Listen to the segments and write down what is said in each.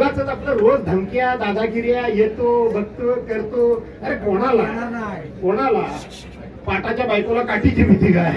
उगाच आपलं रोज धमक्या दादागिऱ्या येतो बघतो करतो. अरे कोणाला? कोणाला? पाटाच्या बायकोला काठीची भीती काय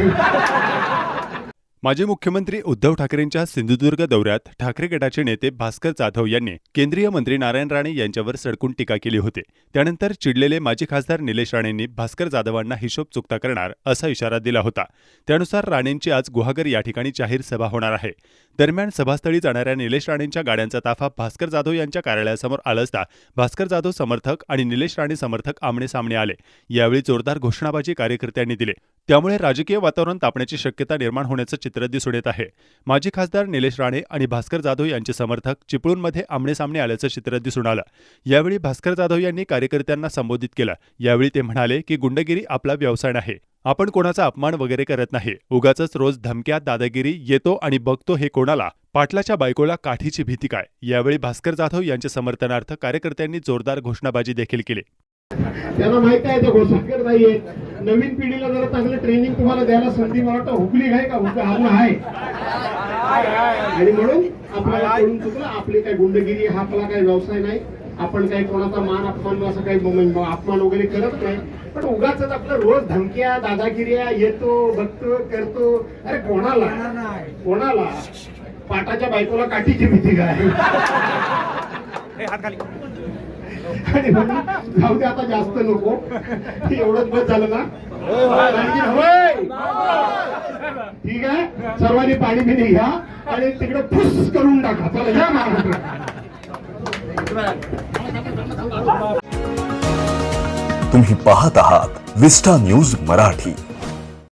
माजी मुख्यमंत्री उद्धव ठाकरेंच्या सिंधुदुर्ग दौऱ्यात ठाकरे गटाचे नेते भास्कर जाधव यांनी केंद्रीय मंत्री नारायण राणे यांच्यावर सडकून टीका केली होती. त्यानंतर चिडलेले माजी खासदार निलेश राणेंनी भास्कर जाधवांना हिशोब चुकता करणार असा इशारा दिला होता. त्यानुसार राणेंची आज गुहागर या ठिकाणी जाहीर सभा होणार आहे. दरम्यान सभास्थळी जाणाऱ्या निलेश राणेंच्या गाड्यांचा ताफा भास्कर जाधव यांच्या कार्यालयासमोर आला असता भास्कर जाधव समर्थक आणि निलेश राणे समर्थक आमने सामने आले. यावेळी जोरदार घोषणाबाजी कार्यकर्त्यांनी दिली. त्यामुळे राजकीय वातावरण तापण्याची शक्यता निर्माण होण्याचं चित्र दिसून येत आहे. माजी खासदार निलेश राणे आणि भास्कर जाधव यांचे समर्थक चिपळूणमध्ये आमनेसामने आल्याचं चित्र दिसून आलं. यावेळी भास्कर जाधव यांनी कार्यकर्त्यांना संबोधित केलं. यावेळी ते म्हणाले की गुंडगिरी आपला व्यवसाय नाही. आपण कोणाचा अपमान वगैरे करत नाही. उगाच रोज धमक्या दादागिरी येतो आणि बघतो हे कोणाला? पाटलाच्या बायकोला काठीची भीती काय? यावेळी भास्कर जाधव यांच्या समर्थनार्थ कार्यकर्त्यांनी जोरदार घोषणाबाजी देखील केली. त्यांना माहीत आहे ते नवीन पिढीला जरा चांगलं ट्रेनिंग तुम्हाला द्यायला संधी मला वाटतं. हुकली आहे का? हुक आपण आहे. आणि म्हणून आपल्याला कळून चुकलं आपली काय गुंडगिरी हा आपला काही व्यवसाय नाही. आपण काही कोणाचा मान अपमान असं काही अपमान वगैरे करत नाही. पण उगाच आपलं रोज धमक्या दादागिऱ्या येतो बघतो करतो. अरे कोणाला? कोणाला? पाटाच्या बायकोला काठीची भीती काय जाऊ दे आता जास्त नको. एवढंच बस झालं ना? ठीक आहे? सर्वांनी पाणी बिणी घ्या आणि तिकडे फुस करून टाका. चला, या महाराष्ट्र तुम्ही पाहत आहात विस्टा न्यूज़ मराठी.